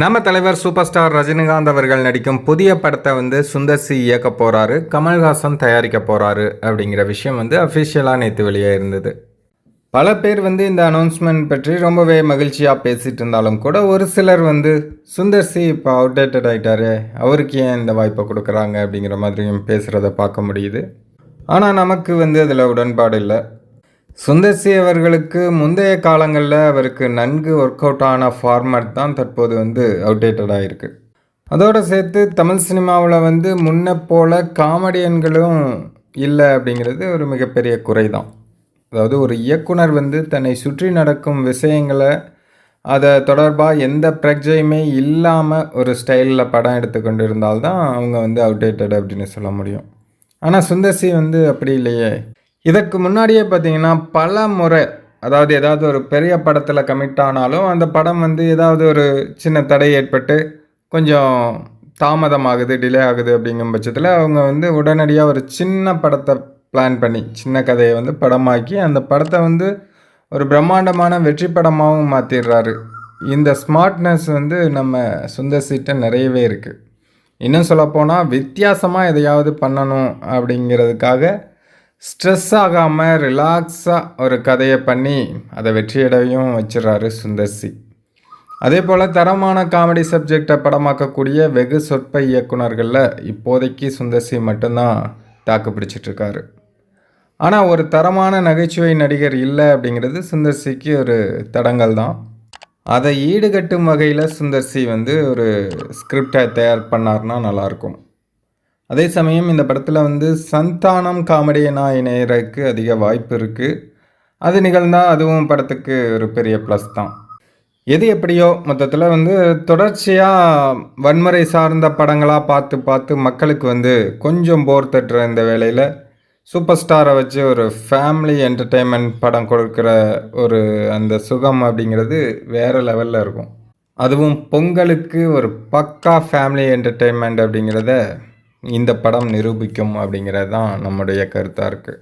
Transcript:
நம்ம தலைவர் super star Rajinikanth அவர்கள் நடிக்கும் புதிய படத்தை வந்து சுந்தர் சி இயக்க போகிறாரு கமல்ஹாசன் தயாரிக்க போகிறாரு அப்படிங்கிற விஷயம் வந்து அஃபிஷியலாக நேற்று வெளியே இருந்தது. பல பேர் வந்து இந்த அனௌன்ஸ்மெண்ட் பற்றி ரொம்பவே மகிழ்ச்சியாக பேசிகிட்டு இருந்தாலும் கூட ஒரு சிலர் வந்து சுந்தர் சி இப்போ அவுடேட்டட் ஆகிட்டாரு அவருக்கு ஏன் இந்த வாய்ப்பை கொடுக்குறாங்க அப்படிங்கிற மாதிரியும் பேசுகிறத பார்க்க முடியுது. ஆனால் நமக்கு வந்து அதில் உடன்பாடு இல்லை. சுந்தர்சி அவர்களுக்கு முந்தைய காலங்களில் அவருக்கு நன்கு ஒர்க் அவுட் ஆன ஃபார்மேட் தான் தற்போது வந்து அவுடேட்டடாக இருக்குது அதோடு சேர்த்து தமிழ் சினிமாவில் வந்து முன்ன போல காமெடியன்களும் இல்லை அப்படிங்கிறது ஒரு மிகப்பெரிய குறை தான் அதாவது ஒரு இயக்குனர் வந்து தன்னை சுற்றி நடக்கும் விஷயங்களை அதை தொடர்பாக எந்த பிரஜையுமே இல்லாமல் ஒரு ஸ்டைலில் படம் எடுத்துக்கொண்டு இருந்தால்தான் அவங்க வந்து அவுடேட்டட் அப்படின்னு சொல்ல முடியும். ஆனால் சுந்தர்சி வந்து அப்படி இல்லையே. இதற்கு முன்னாடியே பார்த்தீங்கன்னா பல முறை அதாவது ஏதாவது ஒரு பெரிய படத்தில் கமிட் ஆனாலும் அந்த படம் வந்து ஏதாவது ஒரு சின்ன தடை ஏற்பட்டு கொஞ்சம் தாமதமாகுது டிலே ஆகுது அப்படிங்கும் பட்சத்தில் அவங்க வந்து உடனடியாக ஒரு சின்ன படத்தை பிளான் பண்ணி சின்ன கதையை வந்து படமாக்கி அந்த படத்தை வந்து ஒரு பிரம்மாண்டமான வெற்றி படமாகவும் மாற்றிடுறாரு இந்த ஸ்மார்ட்னஸ் வந்து நம்ம சுந்தர் சீட்டை நிறையவே இருக்குது இன்னும் சொல்லப்போனால் வித்தியாசமாக எதையாவது பண்ணணும் அப்படிங்கிறதுக்காக ஸ்ட்ரெஸ் ஆகாமல் ரிலாக்ஸாக ஒரு கதையை பண்ணி அதை வெற்றியடையும் வச்சிடறாரு சுந்தர்சி அதே போல் தரமான காமெடி சப்ஜெக்டை படமாக்கக்கூடிய வெகு சொற்ப இயக்குனர்களில் இப்போதைக்கு சுந்தர்சி மட்டும்தான் தாக்கு பிடிச்சிட்ருக்காரு ஆனால் ஒரு தரமான நகைச்சுவை நடிகர் இல்லை அப்படிங்கிறது சுந்தர்சிக்கு ஒரு தடங்கல் தான். அதை ஈடுகட்டும் வகையில் சுந்தர்சி வந்து ஒரு ஸ்கிரிப்டை தயார் பண்ணார்னா நல்லாயிருக்கும் அதே சமயம் இந்த படத்தில் வந்து சந்தானம் காமெடியனாக இணையறதுக்கு அதிக வாய்ப்பு இருக்குது அது நிகழ்ந்தால் அதுவும் படத்துக்கு ஒரு பெரிய ப்ளஸ் தான். எது எப்படியோ மொத்தத்தில் வந்து தொடர்ச்சியாக வன்முறை சார்ந்த படங்களாக பார்த்து பார்த்து மக்களுக்கு வந்து கொஞ்சம் போர் தட்டுற இந்த வேலையில் சூப்பர் ஸ்டாரை வச்சு ஒரு ஃபேமிலி என்டர்டெயின்மெண்ட் படம் கொடுக்குற ஒரு அந்த சுகம் அப்படிங்கிறது வேறு லெவலில் இருக்கும். அதுவும் பொங்கலுக்கு ஒரு பக்கா ஃபேமிலி என்டர்டெயின்மெண்ட் அப்படிங்கிறத இந்த படம் நிரூபிக்கும் அப்படிங்கிறது தான் நம்முடைய கருத்தாக இருக்குது